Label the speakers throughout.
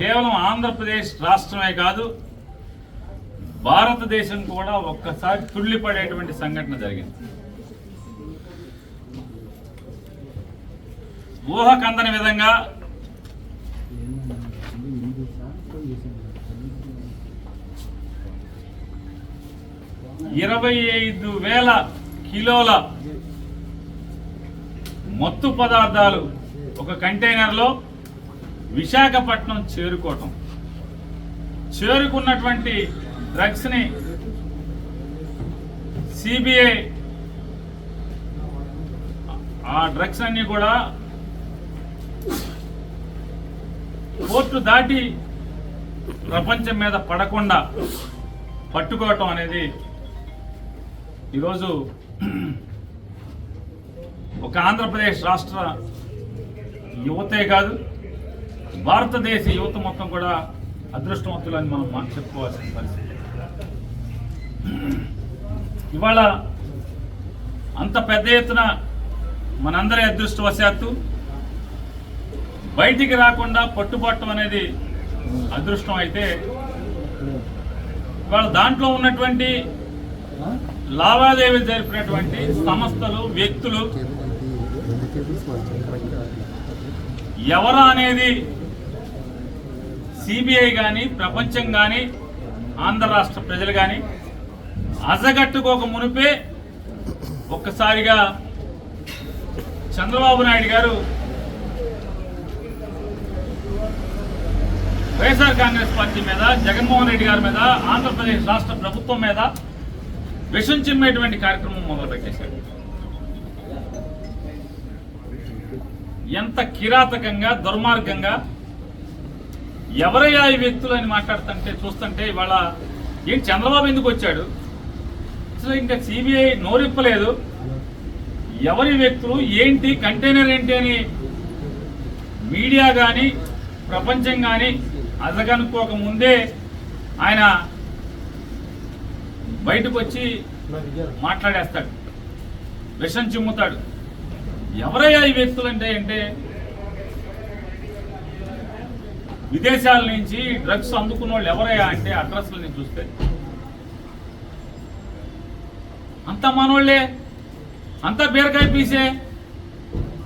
Speaker 1: కేవలం ఆంధ్రప్రదేశ్ రాష్ట్రమే కాదు భారతదేశం కూడా ఒక్కసారి తుళ్ళిపడేటువంటి సంఘటన జరిగింది. ఊహ కందని విధంగా ఇరవై ఐదు వేల కిలోల మత్తు పదార్థాలు ఒక కంటైనర్లో విశాఖపట్నం చేరుకోవటం. చేరుకున్నటువంటి డ్రగ్స్ని సిబిఐ ఆ డ్రగ్స్ అన్నీ కూడా కోర్టు దాటి ప్రపంచం మీద పడకుండా పట్టుకోవటం అనేది ఈరోజు ఒక ఆంధ్రప్రదేశ్ రాష్ట్ర యువతే కాదు భారతదేశ యువత మొత్తం కూడా అదృష్టవంతులని మనం మనం చెప్పుకోవాల్సిన పరిస్థితి. ఇవాళ అంత పెద్ద ఎత్తున మనందరి అదృష్టవశాత్తు బయటికి రాకుండా పట్టుబట్టం అనేది అదృష్టం అయితే ఇవాళ దాంట్లో ఉన్నటువంటి లావాదేవీలు జరిపినటువంటి సంస్థలు వ్యక్తులు ఎవరా అనేది సిబిఐ కానీ ప్రపంచం కానీ ఆంధ్ర రాష్ట్ర ప్రజలు కానీ అజగట్టుకోక మునిపే ఒక్కసారిగా చంద్రబాబు నాయుడు గారు వైఎస్ఆర్ కాంగ్రెస్ పార్టీ మీద జగన్మోహన్ రెడ్డి గారి మీద ఆంధ్రప్రదేశ్ రాష్ట్ర ప్రభుత్వం మీద విషం చిమ్మేటువంటి కార్యక్రమం మొదలుపెట్టేశారు. ఎంత కిరాతకంగా దుర్మార్గంగా ఎవరయ్యా ఈ వ్యక్తులు అని మాట్లాడుతుంటే చూస్తుంటే ఇవాళ ఏంటి చంద్రబాబు ఎందుకు వచ్చాడు? అసలు ఇంకా సిబిఐ నోరిప్పలేదు. ఎవరి వ్యక్తులు ఏంటి కంటైనర్ ఏంటి అని మీడియా కానీ ప్రపంచం కానీ అదగనుకోక ముందే ఆయన బయటకు వచ్చి మాట్లాడేస్తాడు. విషం చిమ్ముతాడు. ఎవరయ్యా ఈ వ్యక్తులు అంటే అంటే విదేశాల నుంచి డ్రగ్స్ అందుకున్న వాళ్ళు ఎవరయ్యా అంటే అడ్రస్లని నేను చూస్తే? అంత మనోళ్ళే? అంతా బీరకాయ పీసే?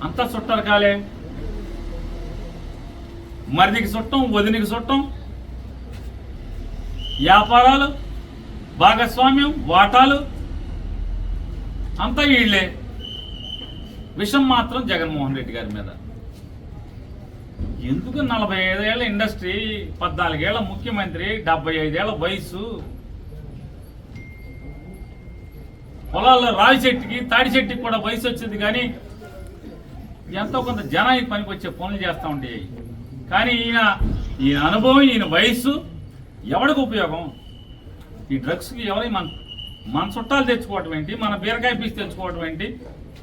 Speaker 1: అంతా చుట్టారు కాలే? మరిదికి చుట్టం వదినికి చుట్టం వ్యాపారాలు భాగస్వామ్యం వాటాలు? అంతా వీళ్ళే. విషం మాత్రం జగన్మోహన్ రెడ్డి గారి మీద. ఎందుకు నలభై ఐదేళ్ళ ఇండస్ట్రీ పద్నాలుగేళ్ళ ముఖ్యమంత్రి డెబ్బై ఐదేళ్ళ వయసు పొలాల్లో రావి చెట్టుకి తాడి చెట్టుకి కూడా వయసు వచ్చింది కానీ ఎంతో కొంత జనానికి పనికి వచ్చే పనులు చేస్తూ ఉండేవి కానీ ఈయన ఈయన అనుభవం ఈయన వయస్సు ఎవడికి ఉపయోగం? ఈ డ్రగ్స్కి ఎవరి మన మన చుట్టాలు తెచ్చుకోవటం ఏంటి? మన బీరకాయ పీస్ తెచ్చుకోవటం ఏంటి?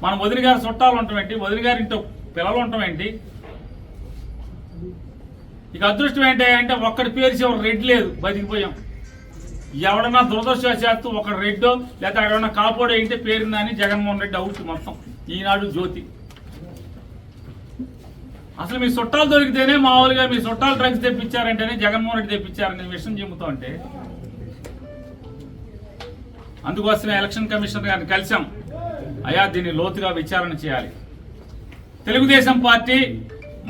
Speaker 1: మన వదిలి గారి చుట్టాలు ఉండటం ఏంటి? వదిలి గారి ఇంట్లో పిల్లలు ఉండటం ఏంటి? ఇక అదృష్టం ఏంటి అంటే ఒక్కడి పేరు చివరి రెడ్ లేదు బతికిపోయాం. ఎవడన్నా దురదృష్టవశాత్తు ఒక రెడ్డో లేకపోతే ఎవడన్నా కాపోడో ఏంటి పేరుందని జగన్మోహన్ రెడ్డి అవుట్ మొత్తం. ఈనాడు జ్యోతి. అసలు మీ చుట్టాలు దొరికితేనే మామూలుగా మీ చుట్టాలు డ్రగ్స్ తెప్పించారంటేనే జగన్మోహన్ రెడ్డి తెప్పించారని విషయం చెబుతా ఉంటే అందుకోసమే ఎలక్షన్ కమిషనర్ గారిని కలిసాం అయా దీన్ని లోతుగా విచారణ చేయాలి. తెలుగుదేశం పార్టీ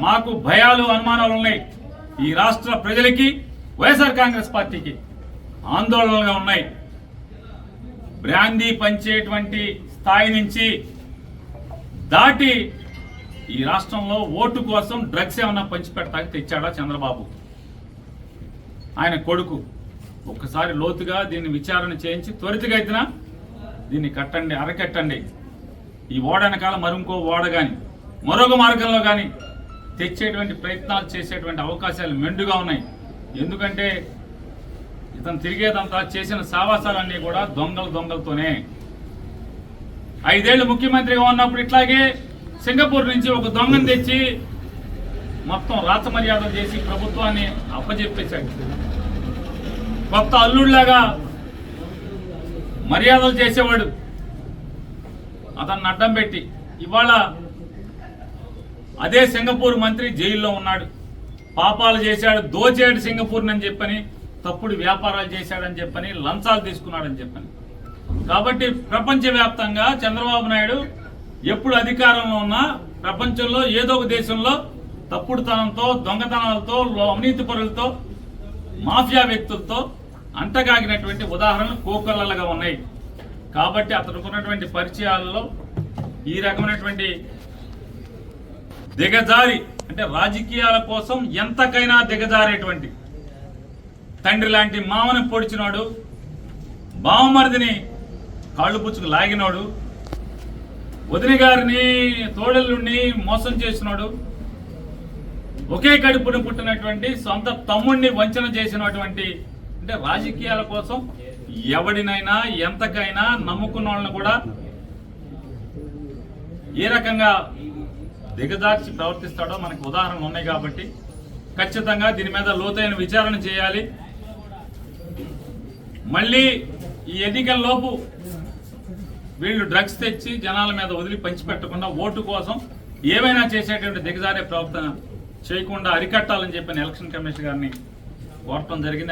Speaker 1: మాకు భయాలు అనుమానాలు ఉన్నాయి. ఈ రాష్ట్ర ప్రజలకి వైఎస్ఆర్ కాంగ్రెస్ పార్టీకి ఆందోళనలుగా ఉన్నాయి. బ్రాందీ పంచేటువంటి స్థాయి నుంచి దాటి ఈ రాష్ట్రంలో ఓటు కోసం డ్రగ్స్ ఏమన్నా పంచిపెట్టడానికి తెచ్చాడా చంద్రబాబు? ఆయన కొడుకు. ఒక్కసారి లోతుగా దీన్ని విచారణ చేయించి త్వరితగతిన దీన్ని కట్టండి అరకట్టండి. ఈ ఓడ వెనకాల మరింకో ఓడ కానీ మరొక మార్గంలో కానీ తెచ్చేటువంటి ప్రయత్నాలు చేసేటువంటి అవకాశాలు మెండుగా ఉన్నాయి. ఎందుకంటే ఇతను తిరిగేదంతా చేసిన సావాసాలన్నీ కూడా దొంగలు దొంగలతోనే. ఐదేళ్ళు ముఖ్యమంత్రిగా ఉన్నప్పుడు ఇట్లాగే సింగపూర్ నుంచి ఒక దొంగను తెచ్చి మొత్తం రాత మర్యాదలు చేసి ప్రభుత్వాన్ని అప్పజెప్పేశాడు. కొత్త అల్లుడిలాగా మర్యాదలు చేసేవాడు. అతన్ని అడ్డం పెట్టి ఇవాళ అదే సింగపూర్ మంత్రి జైల్లో ఉన్నాడు. పాపాలు చేశాడు దోచేడు సింగపూర్ అని చెప్పని తప్పుడు వ్యాపారాలు చేశాడని చెప్పని లంచాలు తీసుకున్నాడని చెప్పని. కాబట్టి ప్రపంచవ్యాప్తంగా చంద్రబాబు నాయుడు ఎప్పుడు అధికారంలో ఉన్నా ప్రపంచంలో ఏదో ఒక దేశంలో తప్పుడుతనంతో దొంగతనాలతో లో- అవినీతి పరులతో మాఫియా వ్యక్తులతో అంటగాగినటువంటి ఉదాహరణలు కోకొల్లలుగా ఉన్నాయి. కాబట్టి అతనుకున్నటువంటి పరిచయాలలో ఈ రకమైనటువంటి దిగజారి అంటే రాజకీయాల కోసం ఎంతకైనా దిగజారేటువంటి తండ్రి లాంటి మామని పొడిచినాడు బావమరిదిని కాళ్ళు పుచ్చుకు లాగినాడు వదిన గారిని తోడలుండి మోసం చేసినాడు ఒకే కడుపున పుట్టినటువంటి సొంత తమ్ముడిని వంచన చేసినటువంటి అంటే రాజకీయాల కోసం ఎవడినైనా ఎంతకైనా నమ్ముకున్న వాళ్ళని కూడా ఏ రకంగా దిగజార్చి ప్రవర్తిస్తాడో మనకు ఉదాహరణలు ఉన్నాయి కాబట్టి ఖచ్చితంగా దీని మీద లోతైన విచారణ చేయాలి. మళ్ళీ ఈ ఎన్నికల్లోపు వీళ్ళు డ్రగ్స్ తెచ్చి జనాల మీద వదిలి పంచిపెట్టకుండా ఓటు కోసం ఏమైనా చేసేటువంటి దిగజారే ప్రవర్తన చేయకుండా అరికట్టాలని చెప్పిన ఎలక్షన్ కమిషన్ గారిని కోరటం జరిగింది. ఆయన